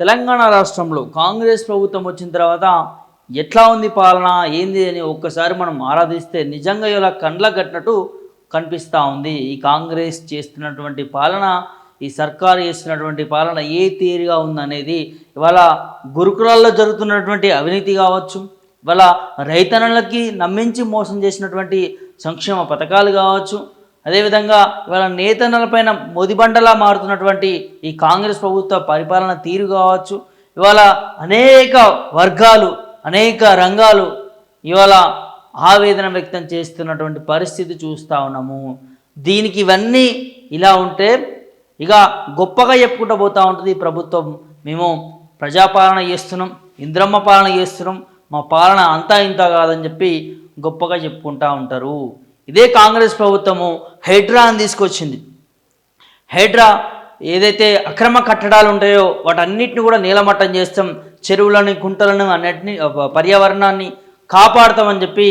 తెలంగాణ రాష్ట్రంలో కాంగ్రెస్ ప్రభుత్వం వచ్చిన తర్వాత ఎట్లా ఉంది పాలన ఏంది అని ఒక్కసారి మనం ఆరాధిస్తే నిజంగా ఇలా కండ్ల కట్టినట్టు కనిపిస్తూ ఉంది. ఈ కాంగ్రెస్ చేస్తున్నటువంటి పాలన ఈ సర్కారు చేస్తున్నటువంటి పాలన ఏ తీరుగా ఉందనేది ఇవాళ గురుకులాల్లో జరుగుతున్నటువంటి అవినీతి కావచ్చు ఇవాళ రైతన్నలకి నమ్మించి మోసం చేసినటువంటి సంక్షేమ పథకాలు కావచ్చు అదేవిధంగా ఇవాళ నేతన్నలపైన మొదిబండలా మారుతున్నటువంటి ఈ కాంగ్రెస్ ప్రభుత్వ పరిపాలన తీరు కావచ్చు. ఇవాళ అనేక వర్గాలు అనేక రంగాలు ఇవాళ ఆవేదన వ్యక్తం చేస్తున్నటువంటి పరిస్థితి చూస్తూ ఉన్నాము. దీనికి ఇవన్నీ ఇలా ఉంటే ఇక గొప్పగా చెప్పుకుంటూ పోతూ ఉంటుంది ఈ ప్రభుత్వం. మేము ప్రజాపాలన చేస్తున్నాం ఇంద్రమ్మ పాలన చేస్తున్నాం మా పాలన అంతా ఇంత కాదని చెప్పి గొప్పగా చెప్పుకుంటూ ఉంటారు. ఇదే కాంగ్రెస్ ప్రభుత్వము హైడ్రా అని తీసుకొచ్చింది. హైడ్రా ఏదైతే అక్రమ కట్టడాలు ఉంటాయో వాటన్నిటిని కూడా నీలమట్టం చేస్తాం చెరువులను కుంటలను అన్నిటిని పర్యావరణాన్ని కాపాడుతామని చెప్పి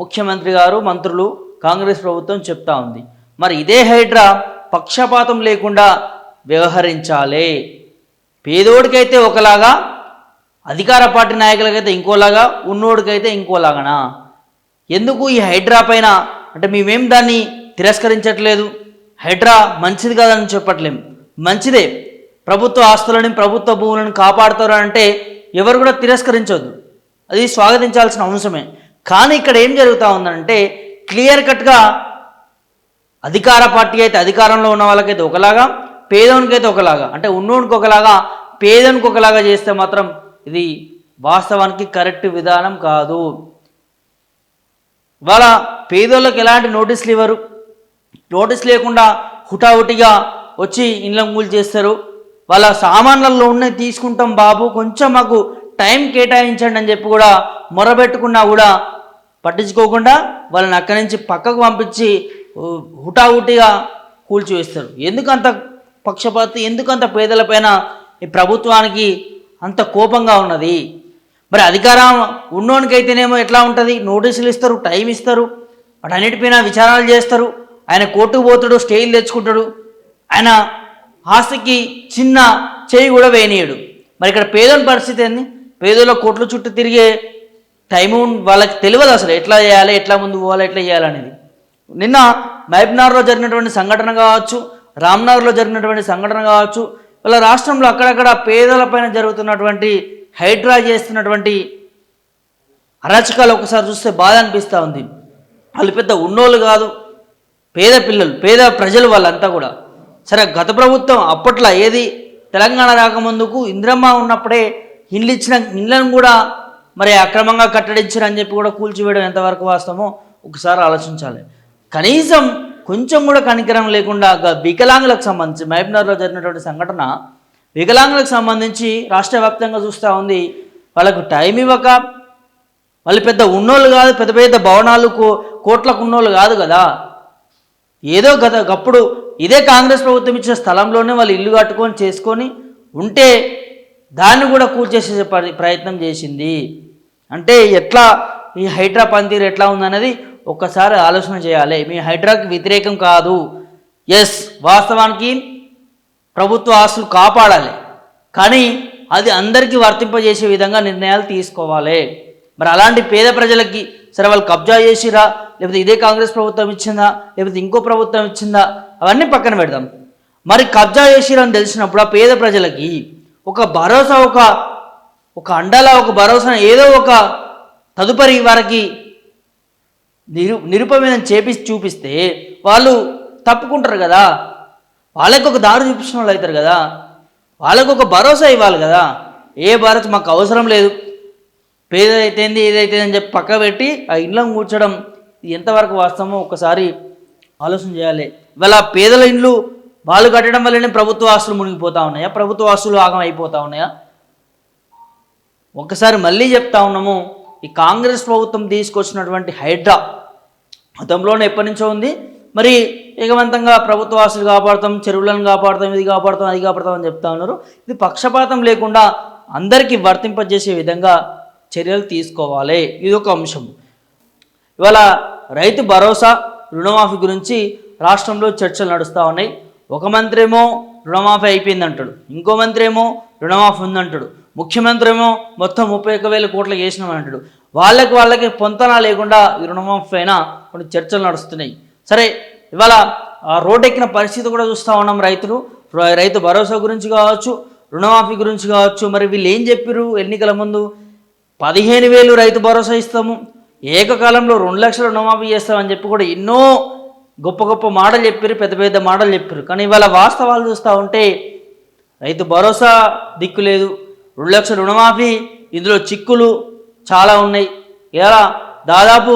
ముఖ్యమంత్రి గారు మంత్రులు కాంగ్రెస్ ప్రభుత్వం చెప్తా ఉంది. మరి ఇదే హైడ్రా పక్షపాతం లేకుండా వ్యవహరించాలి. పేదోడికైతే ఒకలాగా అధికార పార్టీ నాయకులకైతే ఇంకోలాగా ఉన్నోడికైతే ఇంకోలాగనా? ఎందుకు ఈ హైడ్రా పైన అంటే మేమేం దాన్ని తిరస్కరించట్లేదు? హైడ్రా మంచిది కాదని చెప్పట్లేం. మంచిదే. ప్రభుత్వ ఆస్తులని ప్రభుత్వ భూములను కాపాడుతారు అంటే ఎవరు కూడా తిరస్కరించవద్దు అది స్వాగతించాల్సిన అంశమే. కానీ ఇక్కడ ఏం జరుగుతూ ఉందంటే క్లియర్ కట్గా అధికార పార్టీ అయితే అధికారంలో ఉన్న వాళ్ళకైతే ఒకలాగా పేదోనికైతే ఒకలాగా అంటే ఉన్నోనికి ఒకలాగా పేదోనికి ఒకలాగా చేస్తే మాత్రం ఇది వాస్తవానికి కరెక్ట్ విధానం కాదు. వాళ్ళ పేదోళ్ళకి ఎలాంటి నోటీసులు ఇవ్వరు. నోటీస్ లేకుండా హుటాహుటిగా వచ్చి ఇండ్ల చేస్తారు వాళ్ళ సామాన్లలో ఉన్నవి తీసుకుంటాం బాబు కొంచెం మాకు టైం కేటాయించండి అని చెప్పి కూడా మొరబెట్టుకున్నా కూడా పట్టించుకోకుండా వాళ్ళని అక్కడి నుంచి పక్కకు పంపించి హుటాహుటిగా కూల్చివేస్తారు. ఎందుకంత పక్షపాతి ఎందుకంత పేదలపైన ఈ ప్రభుత్వానికి అంత కోపంగా ఉన్నది? మరి అధికారం ఉన్నోనికైతేనేమో ఎట్లా ఉంటుంది? నోటీసులు ఇస్తారు టైం ఇస్తారు. వాటన్నిటిపైన విచారాలు చేస్తారు. ఆయన కోర్టుకు పోతాడు స్టేలు తెచ్చుకుంటాడు. ఆయన ఆస్తికి చిన్న చేయి కూడా వేయనీయడు. మరి ఇక్కడ పేదోని పరిస్థితి ఏంది? పేదోళ్ళ కోట్ల చుట్టూ తిరిగే టైము వాళ్ళకి తెలియదు అసలు. ఎట్లా చేయాలి ఎట్లా ముందు పోవాలి ఎట్లా చేయాలనేది నిన్న మహబూబ్నగర్లో జరిగినటువంటి సంఘటన కావచ్చు రామ్నగర్లో జరిగినటువంటి సంఘటన కావచ్చు వాళ్ళ రాష్ట్రంలో అక్కడక్కడ పేదలపైన జరుగుతున్నటువంటి హైడ్రా చేస్తున్నటువంటి అరాచకాలు ఒకసారి చూస్తే బాధ అనిపిస్తూ ఉంది. వాళ్ళు పెద్ద ఉన్నోళ్ళు కాదు పేద పిల్లలు పేద ప్రజలు వాళ్ళంతా కూడా. సరే గత ప్రభుత్వం అప్పట్లో ఏది తెలంగాణ రాకముందుకు ఇంద్రమ్మ ఉన్నప్పుడే ఇండ్లు ఇచ్చిన ఇండ్లను కూడా మరి అక్రమంగా కట్టడించారని చెప్పి కూడా కూల్చివేయడం ఎంతవరకు వాస్తవమో ఒకసారి ఆలోచించాలి. కనీసం కొంచెం కూడా కనికరం లేకుండా వికలాంగులకు సంబంధించి మహబూబ్నగర్లో జరిగినటువంటి సంఘటన వికలాంగులకు సంబంధించి రాష్ట్ర వ్యాప్తంగా చూస్తూ ఉంది. వాళ్ళకు టైం ఇవ్వక వాళ్ళు పెద్ద ఉన్నోళ్ళు కాదు పెద్ద పెద్ద భవనాలు కో కోట్లకు ఉన్నోళ్ళు కాదు కదా. ఏదో గత గప్పుడు ఇదే కాంగ్రెస్ ప్రభుత్వం ఇచ్చిన స్థలంలోనే వాళ్ళు ఇల్లు కట్టుకొని చేసుకొని ఉంటే దాన్ని కూడా కూల్చేసే ప్రయత్నం చేసింది. అంటే ఎట్లా ఈ హైడ్రా పనితీరు ఎట్లా ఉందన్నది ఒక్కసారి ఆలోచన చేయాలి. మీ హైడ్రాకి వ్యతిరేకం కాదు. ఎస్ వాస్తవానికి ప్రభుత్వ ఆస్తులు కాపాడాలి. కానీ అది అందరికీ వర్తింపజేసే విధంగా నిర్ణయాలు తీసుకోవాలి. మరి అలాంటి పేద ప్రజలకి సరే వాళ్ళు కబ్జా చేసిరా లేకపోతే ఇదే కాంగ్రెస్ ప్రభుత్వం ఇచ్చిందా లేకపోతే ఇంకో ప్రభుత్వం ఇచ్చిందా అవన్నీ పక్కన పెడదాం. మరి కబ్జా చేసిరా అని తెలిసినప్పుడు ఆ పేద ప్రజలకి ఒక భరోసా ఒక ఒక అండలా ఒక భరోసా ఏదో ఒక తదుపరి వారికి నిరు నిరుపమేదం చేపి చూపిస్తే వాళ్ళు తప్పుకుంటారు కదా. వాళ్ళకి ఒక దారి చూపించిన వాళ్ళు అవుతారు కదా. వాళ్ళకు ఒక భరోసా ఇవ్వాలి కదా. ఏ భారత్ మాకు అవసరం లేదు. పేదైతేంది ఏదైతే అని చెప్పి పక్క పెట్టి ఆ ఇండ్లను కూర్చోడం ఎంతవరకు వాస్తవమో ఒకసారి ఆలోచన చేయాలి. ఇవాళ పేదల ఇండ్లు వాళ్ళు కట్టడం వల్లనే ప్రభుత్వ ఆస్తులు మునిగిపోతా ఉన్నాయా? ప్రభుత్వ ఆస్తులు ఆగం అయిపోతా ఉన్నాయా? ఒకసారి మళ్ళీ చెప్తా ఉన్నాము ఈ కాంగ్రెస్ ప్రభుత్వం తీసుకొచ్చినటువంటి హైడ్రా గతంలోనే ఎప్పటి నుంచో ఉంది. మరి వేగవంతంగా ప్రభుత్వ ఆస్తులు కాపాడుతాం చెరువులను కాపాడతాం ఇది కాపాడుతాం అది కాపాడతాం అని చెప్తా ఉన్నారు. ఇది పక్షపాతం లేకుండా అందరికీ వర్తింపజేసే విధంగా చర్యలు తీసుకోవాలి. ఇది ఒక అంశం. ఇవాళ రైతు భరోసా రుణమాఫీ గురించి రాష్ట్రంలో చర్చలు నడుస్తూ ఉన్నాయి. ఒక మంత్రి ఏమో రుణమాఫీ అయిపోయింది అంటాడు ఇంకో మంత్రి ఏమో రుణమాఫీ ఉందంటాడు. ముఖ్యమంత్రి ఏమో మొత్తం ముప్పై ఒక్క వేల కోట్లు చేసినామని అంటాడు. వాళ్ళకి వాళ్ళకి పొంతన లేకుండా ఈ రుణమాఫీ పైన కొన్ని చర్చలు నడుస్తున్నాయి. సరే ఇవాళ ఆ రోడ్డెక్కిన పరిస్థితి కూడా చూస్తూ ఉన్నాం రైతులు. రైతు భరోసా గురించి కావచ్చు రుణమాఫీ గురించి కావచ్చు మరి వీళ్ళు ఏం చెప్పారు ఎన్నికల ముందు? పదిహేను వేలు రైతు భరోసా ఇస్తాము ఏకకాలంలో రెండు లక్షల రుణమాఫీ చేస్తామని చెప్పి కూడా ఎన్నో గొప్ప గొప్ప మాటలు చెప్పారు పెద్ద పెద్ద మాటలు చెప్పారు కానీ ఇవాళ వాస్తవాలు చూస్తూ ఉంటే రైతు భరోసా దిక్కు లేదు రెండు లక్షల రుణమాఫీ ఇందులో చిక్కులు చాలా ఉన్నాయి. ఇలా దాదాపు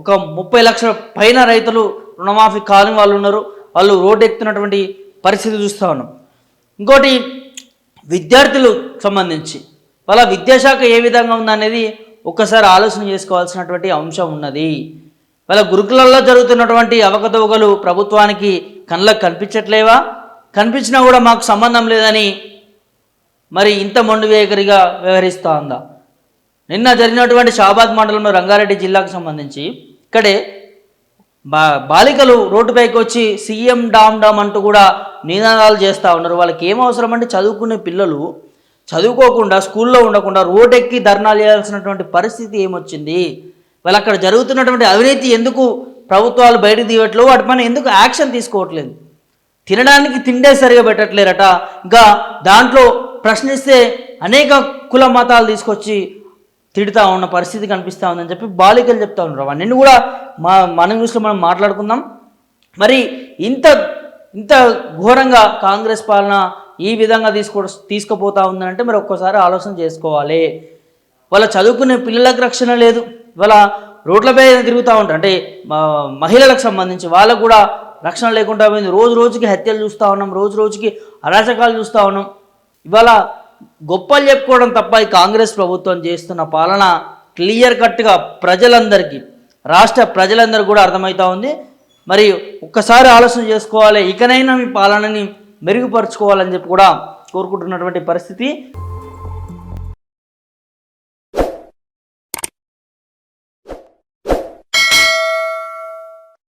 ఒక ముప్పై లక్షల పైన రైతులు రుణమాఫీ కాని వాళ్ళు ఉన్నారు. వాళ్ళు రోడ్డు ఎక్కుతున్నటువంటి పరిస్థితి చూస్తూ ఉన్నాం. ఇంకోటి విద్యార్థులు సంబంధించి. వాళ్ళ విద్యాశాఖ ఏ విధంగా ఉందనేది ఒక్కసారి ఆలోచన చేసుకోవాల్సినటువంటి అంశం ఉన్నది. వాళ్ళ గురుకులల్లో జరుగుతున్నటువంటి అవకతవకలు ప్రభుత్వానికి కళ్ళకు కనిపించట్లేవా? కనిపించినా కూడా మాకు సంబంధం లేదని మరి ఇంత మొండి వేగరిగా వ్యవహరిస్తూ ఉందా? నిన్న జరిగినటువంటి షాబాద్ మండలంలో రంగారెడ్డి జిల్లాకు సంబంధించి ఇక్కడే బా బాలికలు రోడ్డుపైకి వచ్చి సీఎం డామ్ డామ్ అంటూ కూడా నినాదాలు చేస్తూ ఉన్నారు. వాళ్ళకి ఏం అవసరం అంటే చదువుకునే పిల్లలు చదువుకోకుండా స్కూల్లో ఉండకుండా రోడ్డెక్కి ధర్నాలు చేయాల్సినటువంటి పరిస్థితి ఏమొచ్చింది? వాళ్ళు అక్కడ జరుగుతున్నటువంటి అవినీతి ఎందుకు ప్రభుత్వాలు బయటకు తీయట్లేవు? వాటి పైన ఎందుకు యాక్షన్ తీసుకోవట్లేదు? తినడానికి తిండే సరిగా పెట్టట్లేరట. ఇంకా దాంట్లో ప్రశ్నిస్తే అనేక కుల మతాలు తీసుకొచ్చి తిడుతూ ఉన్న పరిస్థితి కనిపిస్తూ ఉందని చెప్పి బాలికలు చెప్తా ఉన్నారు. అవన్నీ కూడా మా మన న్యూస్లో మనం మాట్లాడుకుందాం. మరి ఇంత ఇంత ఘోరంగా కాంగ్రెస్ పాలన ఈ విధంగా తీసుకో తీసుకుపోతా ఉందంటే మరి ఒక్కసారి ఆలోచన చేసుకోవాలి. వాళ్ళ చదువుకునే పిల్లలకు రక్షణ లేదు. ఇవాళ రోడ్లపై తిరుగుతూ ఉంటారు. అంటే మహిళలకు సంబంధించి వాళ్ళకు కూడా రక్షణ లేకుండా పోయింది. రోజు రోజుకి హత్యలు చూస్తూ ఉన్నాం. రోజు రోజుకి అరాచకాలు చూస్తూ ఉన్నాం. ఇవాళ గొప్పలు చెప్పుకోవడం తప్ప ఈ కాంగ్రెస్ ప్రభుత్వం చేస్తున్న పాలన క్లియర్ కట్గా ప్రజలందరికీ రాష్ట్ర ప్రజలందరికీ కూడా అర్థమవుతా ఉంది. మరి ఒక్కసారి ఆలోచన చేసుకోవాలి. ఇకనైనా మీ పాలనని మెరుగుపరుచుకోవాలని చెప్పి కూడా కోరుకుంటున్నటువంటి పరిస్థితి.